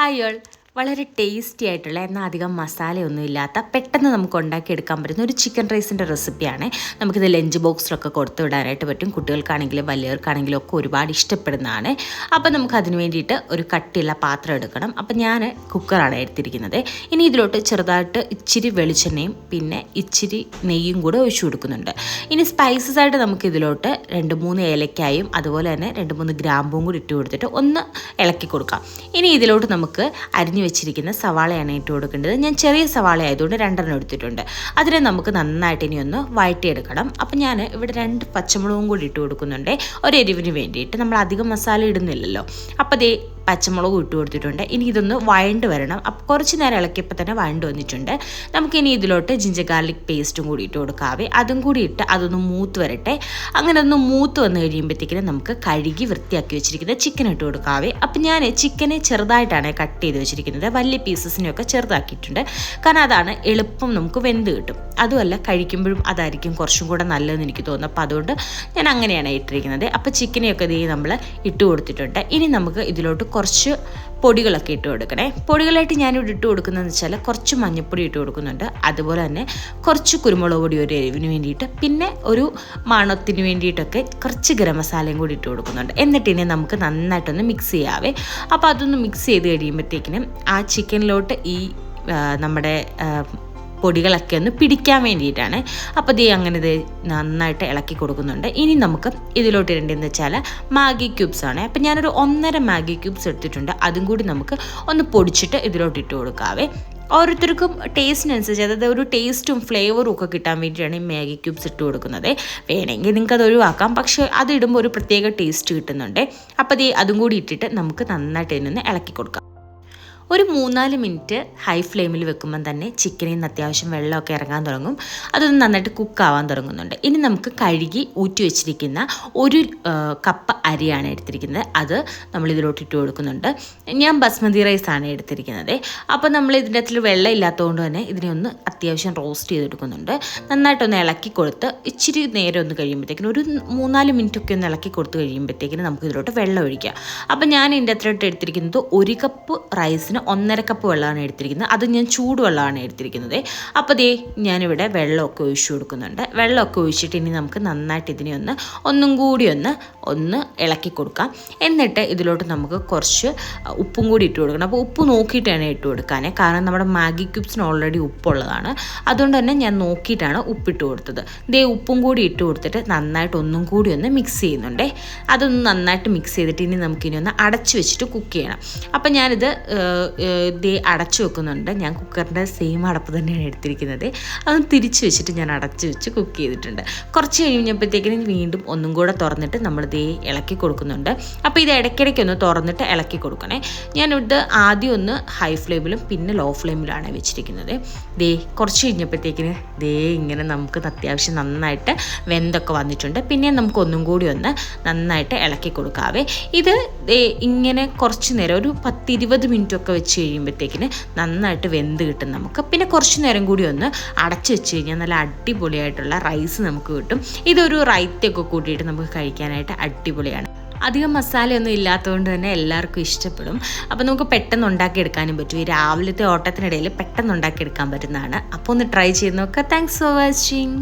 Hi all വളരെ tasty ആയിട്ടുള്ള എന്നാൽ അധികം മസാലയൊന്നും ഇല്ലാത്ത പെട്ടെന്ന് നമുക്ക് ഉണ്ടാക്കിയെടുക്കാൻ പറ്റുന്ന ഒരു ചിക്കൻ റൈസിന്റെ റെസിപ്പിയാണ്. നമുക്കിത് ലഞ്ച് ബോക്സിലൊക്കെ കൊടുത്തു വിടാനായിട്ട് പറ്റും. കുട്ടികൾക്കാണെങ്കിലും വലിയവർക്കാണെങ്കിലും ഒക്കെ ഒരുപാട് ഇഷ്ടപ്പെടുന്നതാണ്. അപ്പോൾ നമുക്ക് അതിന് വേണ്ടിയിട്ട് ഒരു കട്ടിയുള്ള പാത്രം എടുക്കണം. അപ്പോൾ ഞാൻ കുക്കറാണ് എടുത്തിരിക്കുന്നത്. ഇനി ഇതിലോട്ട് ചെറുതായിട്ട് ഇച്ചിരി വെളിച്ചെണ്ണയും പിന്നെ ഇച്ചിരി നെയ്യും കൂടെ ഒഴിച്ചു കൊടുക്കുന്നുണ്ട്. ഇനി സ്പൈസസ് ആയിട്ട് നമുക്ക് ഇതിലോട്ട് രണ്ട് മൂന്ന് ഏലക്കായും അതുപോലെ തന്നെ രണ്ട് മൂന്ന് ഗ്രാമ്പും കൂടി ഇട്ട് കൊടുത്തിട്ട് ഒന്ന് ഇളക്കി കൊടുക്കാം. ഇനി ഇതിലോട്ട് നമുക്ക് അരിഞ്ഞു വെച്ചിരിക്കുന്ന സവാളയാണ് ഇട്ട് കൊടുക്കേണ്ടത്. ഞാൻ ചെറിയ സവാള ആയതുകൊണ്ട് രണ്ടെണ്ണം എടുത്തിട്ടുണ്ട്. അതിനെ നമുക്ക് നന്നായിട്ട് ഇനി ഒന്ന് വഴറ്റിയെടുക്കണം. അപ്പം ഞാൻ ഇവിടെ രണ്ട് പച്ചമുളകും കൂടി ഇട്ട് കൊടുക്കുന്നുണ്ട്. ഒരു എരിവിന് വേണ്ടിയിട്ട്. നമ്മൾ അധികം മസാല ഇടുന്നില്ലല്ലോ. അപ്പോൾ ദേ പച്ചമുളകും ഇട്ട് കൊടുത്തിട്ടുണ്ട്. ഇനി ഇതൊന്ന് വഴണ്ട് വരണം. അപ്പോൾ കുറച്ച് നേരം ഇളക്കിയപ്പോൾ തന്നെ വഴണ്ട് വന്നിട്ടുണ്ട്. നമുക്കിനി ഇതിലോട്ട് ജിഞ്ചർ ഗാർലിക് പേസ്റ്റും കൂടി ഇട്ട് കൊടുക്കാവേ. അതും കൂടി ഇട്ട് അതൊന്ന് മൂത്ത് വരട്ടെ. അങ്ങനെ ഒന്ന് മൂത്ത് വന്ന് കഴിയുമ്പോഴത്തേക്കിനും നമുക്ക് കഴുകി വൃത്തിയാക്കി വെച്ചിരിക്കുന്ന ചിക്കൻ ഇട്ട് കൊടുക്കാവേ. അപ്പം ഞാൻ ചിക്കനെ ചെറുതായിട്ടാണ് കട്ട് ചെയ്ത് വെച്ചിരിക്കുന്നത്. വലിയ പീസസിനെയൊക്കെ ചെറുതാക്കിയിട്ടുണ്ട്. കാരണം അതാണ് എളുപ്പം നമുക്ക് വെന്ത് കിട്ടും. അതുമല്ല കഴിക്കുമ്പോഴും അതായിരിക്കും കുറച്ചും കൂടെ നല്ലതെന്ന് എനിക്ക് തോന്നുന്നു. അപ്പോൾ അതുകൊണ്ട് ഞാൻ അങ്ങനെയാണ് ഇട്ടിരിക്കുന്നത്. അപ്പോൾ ചിക്കനെയൊക്കെ ഇതേ നമ്മൾ ഇട്ട് കൊടുത്തിട്ടുണ്ട്. ഇനി നമുക്ക് ഇതിലോട്ട് കുറച്ച് പൊടികളൊക്കെ ഇട്ട് കൊടുക്കണേ. പൊടികളായിട്ട് ഞാനിവിടെ ഇട്ട് കൊടുക്കുന്നതെന്ന് വെച്ചാൽ കുറച്ച് മഞ്ഞൾപ്പൊടി ഇട്ട് കൊടുക്കുന്നുണ്ട്. അതുപോലെ തന്നെ കുറച്ച് കുരുമുളക് പൊടി ഒരു എരിവിന് വേണ്ടിയിട്ട് പിന്നെ ഒരു മണത്തിന് വേണ്ടിയിട്ടൊക്കെ കുറച്ച് ഗരം മസാലയും കൂടി ഇട്ട് കൊടുക്കുന്നുണ്ട്. എന്നിട്ട് ഇനി നമുക്ക് നന്നായിട്ടൊന്ന് മിക്സ് ചെയ്യാവേ. അപ്പോൾ അതൊന്ന് മിക്സ് ചെയ്ത് കഴിയുമ്പോഴത്തേക്കിനും ആ ചിക്കനിലോട്ട് ഈ നമ്മുടെ പൊടികളൊക്കെ ഒന്ന് പിടിക്കാൻ വേണ്ടിയിട്ടാണ്. അപ്പോൾ ദേ അങ്ങനെ ഇത് നന്നായിട്ട് ഇളക്കി കൊടുക്കുന്നുണ്ട്. ഇനി നമുക്ക് ഇതിലോട്ട് ഇടേണ്ടതെന്ന് വെച്ചാൽ മാഗി ക്യൂബ്സ് ആണ്. അപ്പം ഞാനൊരു ഒന്നര മാഗി ക്യൂബ്സ് എടുത്തിട്ടുണ്ട്. അതും കൂടി നമുക്ക് ഒന്ന് പൊടിച്ചിട്ട് ഇതിലോട്ട് ഇട്ട് കൊടുക്കാവേ. ഓരോരുത്തർക്കും ടേസ്റ്റിനനുസരിച്ച് അതായത് ഒരു ടേസ്റ്റും ഫ്ലേവറും ഒക്കെ കിട്ടാൻ വേണ്ടിയിട്ടാണ് ഈ മാഗി ക്യൂബ്സ് ഇട്ട് കൊടുക്കുന്നത്. വേണമെങ്കിൽ നിങ്ങൾക്ക് അത് ഒഴിവാക്കാം. പക്ഷേ അത് ഇടുമ്പോൾ ഒരു പ്രത്യേക ടേസ്റ്റ് കിട്ടുന്നുണ്ട്. അപ്പോൾ ദേ അതും കൂടി ഇട്ടിട്ട് നമുക്ക് നന്നായിട്ട് ഇതിനൊന്ന് ഇളക്കി കൊടുക്കാം. ഒരു മൂന്നാൽ മിനിറ്റ് ഹൈ ഫ്ലെയിമിൽ വെക്കുമ്പം തന്നെ ചിക്കനിൽ നിന്ന് അത്യാവശ്യം വെള്ളമൊക്കെ ഇറങ്ങാൻ തുടങ്ങും. അതൊന്ന് നന്നായിട്ട് കുക്കാവാൻ തുടങ്ങുന്നുണ്ട്. ഇനി നമുക്ക് കഴുകി ഊറ്റി വെച്ചിരിക്കുന്ന ഒരു കപ്പ അരിയാണ് എടുത്തിരിക്കുന്നത്. അത് നമ്മൾ ഇതിലോട്ട് ഇട്ട് കൊടുക്കുന്നുണ്ട്. ഞാൻ ബസ്മതി റൈസാണ് എടുത്തിരിക്കുന്നത്. അപ്പോൾ നമ്മൾ ഇതിന്റെ അകത്തിൽ വെള്ളം ഇല്ലാത്തതുകൊണ്ട് തന്നെ ഇതിനെ ഒന്ന് അത്യാവശ്യം റോസ്റ്റ് ചെയ്തെടുക്കുന്നുണ്ട്. നന്നായിട്ടൊന്ന് ഇളക്കി കൊടുത്ത് ഇച്ചിരി നേരം ഒന്ന് കഴിയുമ്പോഴത്തേക്കിനും ഒരു മൂന്നാൽ മിനിറ്റ് ഒക്കെ ഒന്ന് ഇളക്കി കൊടുത്ത് കഴിയുമ്പോഴത്തേക്കിനും നമുക്ക് ഇതിലോട്ട് വെള്ളം ഒഴിക്കാം. അപ്പോൾ ഞാൻ ഇതിന്റെ അത്രയിട്ട് എടുത്തിരിക്കുന്നത് ഒരു കപ്പ് റൈസിന് ഒന്നര കപ്പ് വെള്ളമാണ് എടുത്തിരിക്കുന്നത്. അത് ഞാൻ ചൂടുവെള്ളമാണ് എടുത്തിരിക്കുന്നത്. അപ്പോൾ ദേ ഞാനിവിടെ വെള്ളമൊക്കെ ഒഴിച്ചു കൊടുക്കുന്നുണ്ട്. വെള്ളമൊക്കെ ഒഴിച്ചിട്ട് ഇനി നമുക്ക് നന്നായിട്ട് ഇതിനെ ഒന്ന് ഒന്നും കൂടി ഒന്ന് ഒന്ന് ഇളക്കി കൊടുക്കാം. എന്നിട്ട് ഇതിലോട്ട് നമുക്ക് കുറച്ച് ഉപ്പും കൂടി ഇട്ട് കൊടുക്കണം. അപ്പോൾ ഉപ്പ് നോക്കിയിട്ടാണ് ഇട്ട് കൊടുക്കാൻ കാരണം നമ്മുടെ മാഗി ക്യൂബ്സിന് ഓൾറെഡി ഉപ്പുള്ളതാണ്. അതുകൊണ്ട് തന്നെ ഞാൻ നോക്കിയിട്ടാണ് ഉപ്പിട്ട് കൊടുത്തത്. ദേ ഉപ്പും കൂടി ഇട്ട് കൊടുത്തിട്ട് നന്നായിട്ട് ഒന്നും കൂടി ഒന്ന് മിക്സ് ചെയ്യുന്നുണ്ടേ. അതൊന്ന് നന്നായിട്ട് മിക്സ് ചെയ്തിട്ട് ഇനി നമുക്കിനി ഒന്ന് അടച്ചു വെച്ചിട്ട് കുക്ക് ചെയ്യണം. അപ്പം ഞാനിത് ദേ അടച്ചു വെക്കുന്നുണ്ട്. ഞാൻ കുക്കറിന്റെ സെയിം അടപ്പ് തന്നെയാണ് എടുത്തിരിക്കുന്നത്. അതൊന്ന് തിരിച്ച് വെച്ചിട്ട് ഞാൻ അടച്ചു വെച്ച് കുക്ക് ചെയ്തിട്ടുണ്ട്. കുറച്ച് കഴിഞ്ഞപ്പോഴത്തേക്കിനും വീണ്ടും ഒന്നും കൂടെ തുറന്നിട്ട് നമ്മൾ ദേ ഇളക്കി കൊടുക്കുന്നുണ്ട്. അപ്പോൾ ഇത് ഇടയ്ക്കിടയ്ക്ക് ഒന്ന് തുറന്നിട്ട് ഇളക്കി കൊടുക്കണേ. ഞാനിത് ആദ്യം ഒന്ന് ഹൈ ഫ്ലെയിമിലും പിന്നെ ലോ ഫ്ലെയിമിലാണ് വെച്ചിരിക്കുന്നത്. ദേ കുറച്ച് കഴിഞ്ഞപ്പോഴത്തേക്കിന് ദേ ഇങ്ങനെ നമുക്ക് അത്യാവശ്യം നന്നായിട്ട് വെന്തൊക്കെ വന്നിട്ടുണ്ട്. പിന്നെ നമുക്ക് ഒന്നും കൂടി ഒന്ന് നന്നായിട്ട് ഇളക്കി കൊടുക്കാവേ. ഇത് ഇങ്ങനെ കുറച്ച് നേരം ഒരു പത്തിരുപത് മിനിറ്റ് ഒക്കെ വെച്ച് കഴിയുമ്പോഴത്തേക്കിന് നന്നായിട്ട് വെന്ത് കിട്ടും നമുക്ക്. പിന്നെ കുറച്ച് നേരം കൂടി ഒന്ന് അടച്ച് വെച്ച് കഴിഞ്ഞാൽ നല്ല അടിപൊളിയായിട്ടുള്ള റൈസ് നമുക്ക് കിട്ടും. ഇതൊരു റൈത്തൊക്കെ കൂട്ടിയിട്ട് നമുക്ക് കഴിക്കാനായിട്ട് അടിപൊളിയാണ്. അധികം മസാലയൊന്നും ഇല്ലാത്തതുകൊണ്ട് തന്നെ എല്ലാവർക്കും ഇഷ്ടപ്പെടും. അപ്പോൾ നമുക്ക് പെട്ടെന്ന് ഉണ്ടാക്കിയെടുക്കാനും പറ്റും. ഈ രാവിലത്തെ ഓട്ടത്തിനിടയിൽ പെട്ടെന്ന് ഉണ്ടാക്കിയെടുക്കാൻ പറ്റുന്നതാണ്. അപ്പോൾ ഒന്ന് ട്രൈ ചെയ്ത് നോക്കുക താങ്ക്സ് ഫോർ വാച്ചിങ്